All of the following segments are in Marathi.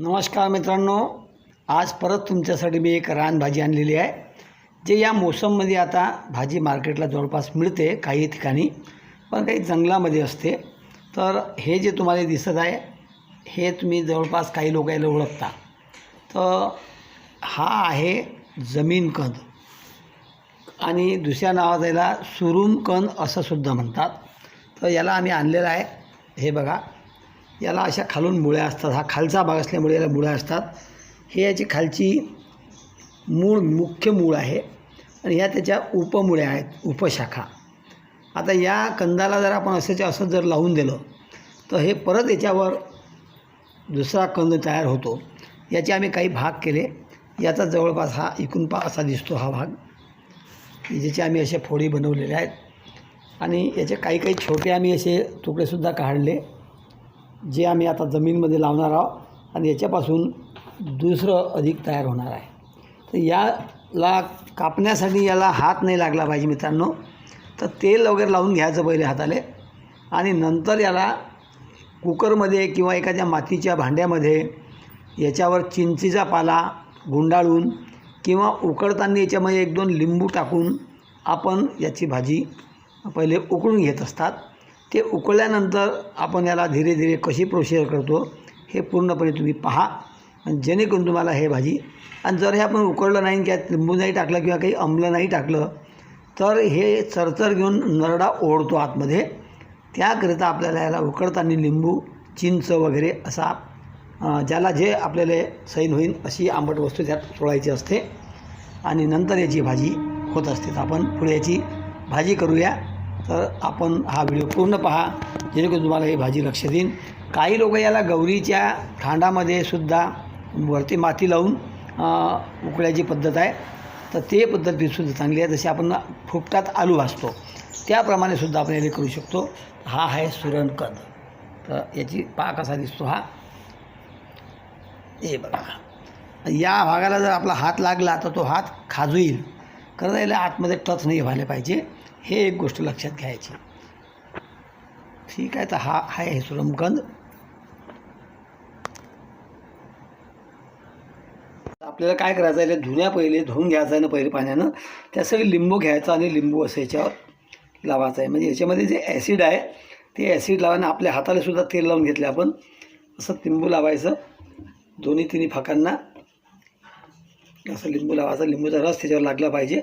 नमस्कार मित्रांनो आज परत तुमच्यासाठी मी एक रानभाजी आणलेली आहे जे या मोसममध्ये आता भाजी मार्केटला जवळपास मिळते काही ठिकाणी पण काही जंगलामध्ये असते. तर हे जे तुम्हाला दिसत आहे हे तुम्ही जवळपास काही लोक याला ओळखता. तर हा आहे जमीन कंद आणि दुसऱ्या नावात याला सुरुम कंद असं सुद्धा म्हणतात. तर याला आम्ही आणलेलं आहे. हे बघा. याला अशा खालून मुळ्या असतात. हा खालचा भाग असल्यामुळे याला मुळ्या असतात. हे याची खालची मूळ मुख्य मूळ आहे. आणि ह्या त्याच्या उपमुळ्या आहेत उपशाखा. आता या कंदाला जर आपण असंच्या असं जर लावून दिलं तर हे परत याच्यावर दुसरा कंद तयार होतो. याचे आम्ही काही भाग केले. याचा जवळपास हा इकून पा असा दिसतो हा भाग. ज्याचे आम्ही असे फोडी बनवलेले आहेत. आणि याचे काही काही छोटे आम्ही असे तुकडेसुद्धा काढले. जे आम्ही आता जमीनमध्ये लावणार आहोत आणि याच्यापासून दुसरं अधिक तयार होणार आहे. तर याला कापण्यासाठी याला हात नाही लागला पाहिजे मित्रांनो. तर तेल वगैरे लावून घ्यायचं पहिले हाताले. आणि नंतर याला कुकरमध्ये किंवा एखाद्या मातीच्या भांड्यामध्ये याच्यावर चिंचीचा पाला गुंडाळून किंवा उकडताना याच्यामध्ये एक दोन लिंबू टाकून आपण याची भाजी पहिले उकळून घेत असतात. ते उकळल्यानंतर आपण याला धीरे धीरे कशी प्रोसिजर करतो हे पूर्णपणे तुम्ही पहा. आणि जेणेकरून तुम्हाला हे भाजी आणि जर हे आपण उकळलं नाही किंवा लिंबू नाही टाकलं किंवा काही अंमलं नाही टाकलं तर हे चरचर घेऊन नरडा ओढतो आतमध्ये. त्याकरिता आपल्याला याला उकळताना लिंबू चिंच वगैरे असा ज्याला जे आपल्याला सैन होईल अशी आंबट वस्तू त्यात सोडायची असते. आणि नंतर याची भाजी होत असते. तर आपण पुढे याची भाजी करूया. तर आपण हा व्हिडिओ पूर्ण पहा. जेणेकरून तुम्हाला ही भाजी लक्ष देईन काही लोक याला गौरीच्या खांडामध्ये सुद्धा वरती माती लावून उकळ्याची पद्धत आहे. तर ते पद्धत सुद्धा चांगली आहे. जशी आपण फुकटात आलू भाजतो त्याप्रमाणे सुद्धा आपण याला करू शकतो. हा आहे सुरणकंद. तर याची पाक कसा दिसतो हा. हे बघा. या भागाला जर आपला हात लागला तर तो हात खाजूईल खरं याला आतमध्ये टच नाही व्हायला पाहिजे. हे एक गोष्ट लक्षात घ्यायची. ठीक आहे तर हा आहे सुरमकंद आपल्याला काय करायचं आहे धुण्या पहिले धुवून घ्यायचं आहे ना पहिले पाण्यानं. त्यासाठी लिंबू घ्यायचा आणि लिंबू असं याच्यावर लावायचं आहे. म्हणजे याच्यामध्ये जे ॲसिड आहे ते ॲसिड लावाने आपल्या हाताला सुद्धा तेल लावून घेतले आपण. असं लिंबू लावायचं. दोन्ही तिन्ही फाकांना असं लिंबू लावायचा. लिंबूचा रस त्याच्यावर लागला पाहिजे.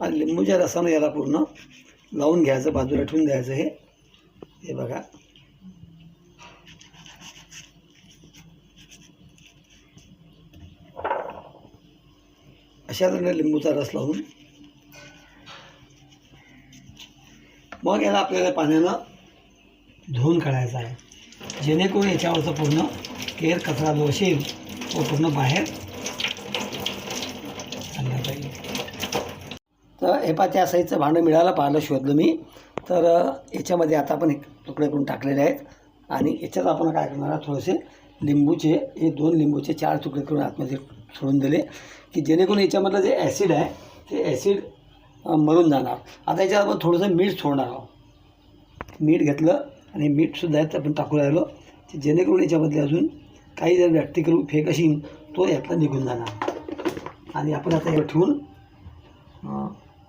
आणि लिंबूच्या रसानं याला पूर्ण लावून घ्यायचं बाजूला ठेवून द्यायचं हे. हे बघा. अशा तऱ्हेने लिंबूचा रस लावून. मग याला आपल्याला पाण्यानं धुवून काढायचं आहे. जेणेकरून याच्यावरचं पूर्ण केर कचरा जो असेल तो पूर्ण बाहेर आणला पाहिजे तर त्या साईजचं भांडं मिळालं पाहिलं शोधलं मी. तर याच्यामध्ये आता आपण एक तुकडे करून टाकलेले आहेत. आणि याच्यात आपण काय करणार आहोत थोडेसे लिंबूचे हे दोन लिंबूचे चार तुकडे करून आतमध्ये सोडून दिले की जेणेकरून याच्यामधलं जे ॲसिड आहे ते ॲसिड मरून जाणार. आता याच्यात आपण थोडंसं मीठ सोडणार आहोत. मीठ घेतलं आणि मीठसुद्धा आहे ते आपण टाकू राहिलो की जेणेकरून याच्यामधले अजून काही जर प्रॅक्टिकल फेक असेल तो यातला निघून जाणार. आणि आपण आता हे ठेवून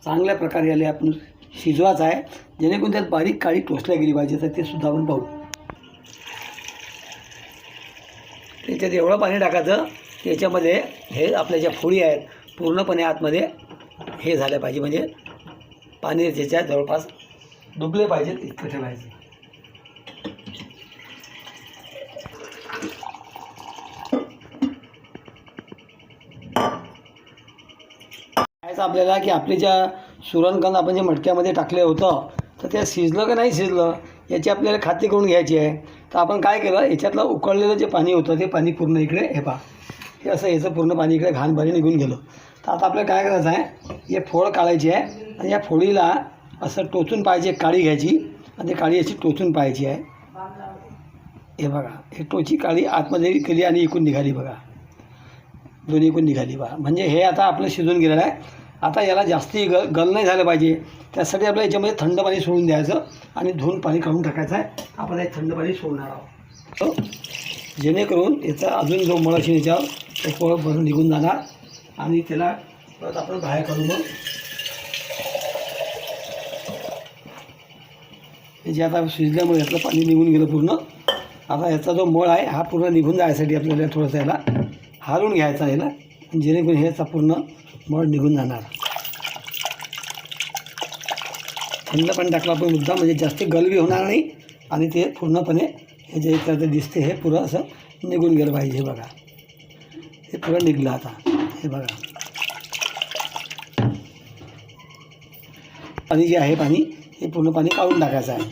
चांगल्या प्रकारे याला आपण शिजवायचं आहे. जेणेकरून त्यात बारीक काळी टोचल्या गेली पाहिजे तर ते सुद्धा आपण पाहू. त्याच्यात एवढं पाणी टाकायचं त्याच्यामध्ये हे आपल्या ज्या फोडी आहेत पूर्णपणे आतमध्ये हे झालं पाहिजे. म्हणजे पाणी त्याच्या जवळपास डुबले पाहिजेत इतकं ठेवायचं. करायचं आपल्याला की आपले ज्या सुरणकंद आपण जे मटक्यामध्ये टाकलं होतं तर ते शिजलं का नाही शिजलं याची आपल्याला खात्री करून घ्यायची आहे. तर आपण काय केलं याच्यातलं उकळलेलं जे पाणी होतं ते पाणी पूर्ण इकडे हे पहा. हे असं याचं पूर्ण पाणी इकडे घाण पाणी निघून गेलं. तर आता आपल्याला काय करायचं आहे हे फोड काढायची आहे आणि या फोडीला असं टोचून पाहायची काळी घ्यायची. आणि ती काळी अशी टोचून पाहायची आहे. हे बघा हे टोची काळी आतमध्ये केली आणि इकून निघाली बघा. दोन्ही इकून निघाली बा म्हणजे हे आता आपलं शिजून गेलेलं आहे. आता याला जास्ती ग गल नाही झालं पाहिजे. त्यासाठी आपल्याला याच्यामध्ये थंड पाणी सोडून द्यायचं आणि धुवून पाणी काढून टाकायचं आहे. आपण हे थंड पाणी सोडणार आहोत. हो. जेणेकरून याचा अजून जो मळ याच्यावर तो पोळ भरून निघून जाणार आणि त्याला परत आपण बाहेर काढून मग जे आता शिजल्यामुळे यातलं पाणी निघून गेलं पूर्ण. आता याचा जो मळ आहे हा पूर्ण निघून जायसाठी आपल्याला थोडंसं याला हालून घ्यायचा याला. जेणेकरून ह्याचा पूर्ण मळ निघून जाणार. थंड पाणी टाकलं आपण मुद्दा म्हणजे जास्त गलबी होणार नाही. आणि ते पूर्णपणे हे जे तर दिसते हे पुरं असं निघून गेलं पाहिजे हे बघा. हे पुरं निघलं आता हे बघा. पाणी जे आहे पाणी हे पूर्ण पाणी काढून टाकायचं आहे.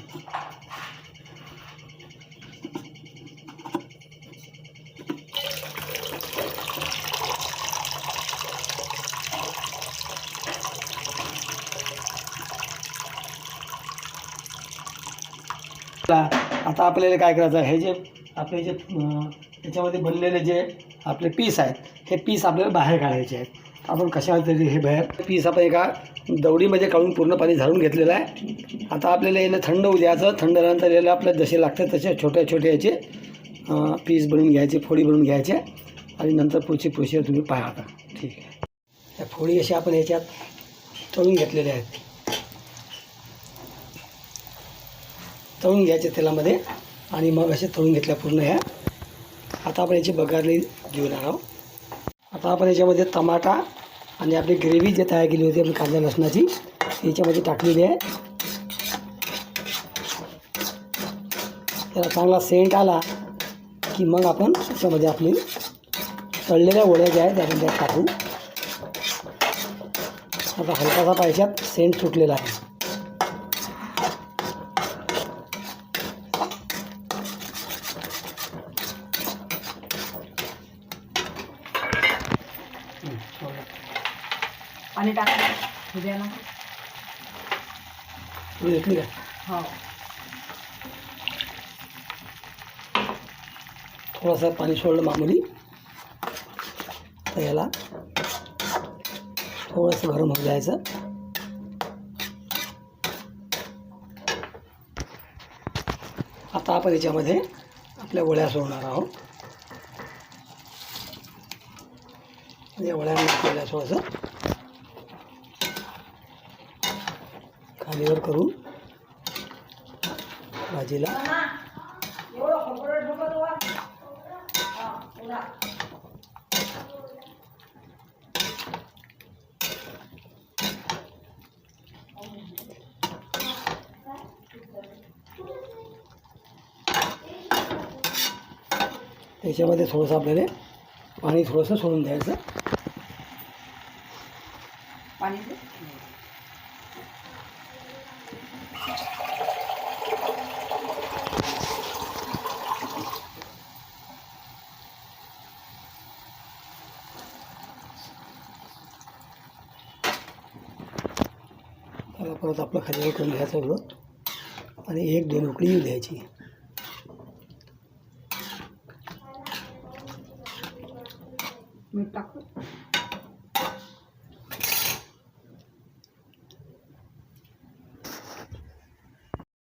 आता आपल्याला काय करायचं आहे? हे जे आपले जे त्याच्यामध्ये बनलेले जे आपले पीस आहेत हे पीस आपल्याला बाहेर काढायचे आहेत. आपण कशा तरी हे बाहेर पीस आपण एका दवडीमध्ये काढून पूर्ण पाणी झाडून घेतलेलं आहे. आता आपल्याला याला थंड होऊ द्यायचं थंड झाल्यानंतर याला आपल्याला जसे लागतात तसे छोट्या छोट्या याचे पीस बनवून घ्यायचे फोडी बनवून घ्यायचे. आणि नंतर पुढची प्रोसिजर तुम्ही पाहा आता. ठीक आहे. त्या फोडी अशा आपण याच्यात तळून घेतलेल्या आहेत. तळून घ्यायचे तेलामध्ये आणि मग असे तळून घेतल्या पूर्ण ह्या. आता आपण याची बघारली घेणार आहोत. आता आपण याच्यामध्ये टमाटा आणि आपली ग्रेव्ही जे तयार केली होती आपण कांदा लसणाची याच्यामध्ये टाकलेली आहे. त्याला चांगला सेंट आला की मग आपण त्याच्यामध्ये आपली तळलेल्या वड्या ज्या आहेत त्या आपण त्यात टाकू. आता हलकासा पाहिच्यात सेंट सुटलेला आहे. पाणी टाकलं उद्याला तुम्ही घेतली का हो. थोडंसं पाणी सोडलं मामूली. तर याला थोडंसं गरम होऊ द्यायचं. आता आपण याच्यामध्ये आपल्या वड्या सोडणार आहोत. या वड्यांना आपल्याला थोडंसं खालीवर करून भाजीला त्याच्यामध्ये थोडंसं आपल्याला पाणी थोडंसं सोडून द्यायचं. पाणी परत आपलं खाली करून घ्यायचं आणि एक दोन उकळी येऊ द्यायची. मीठ टाकू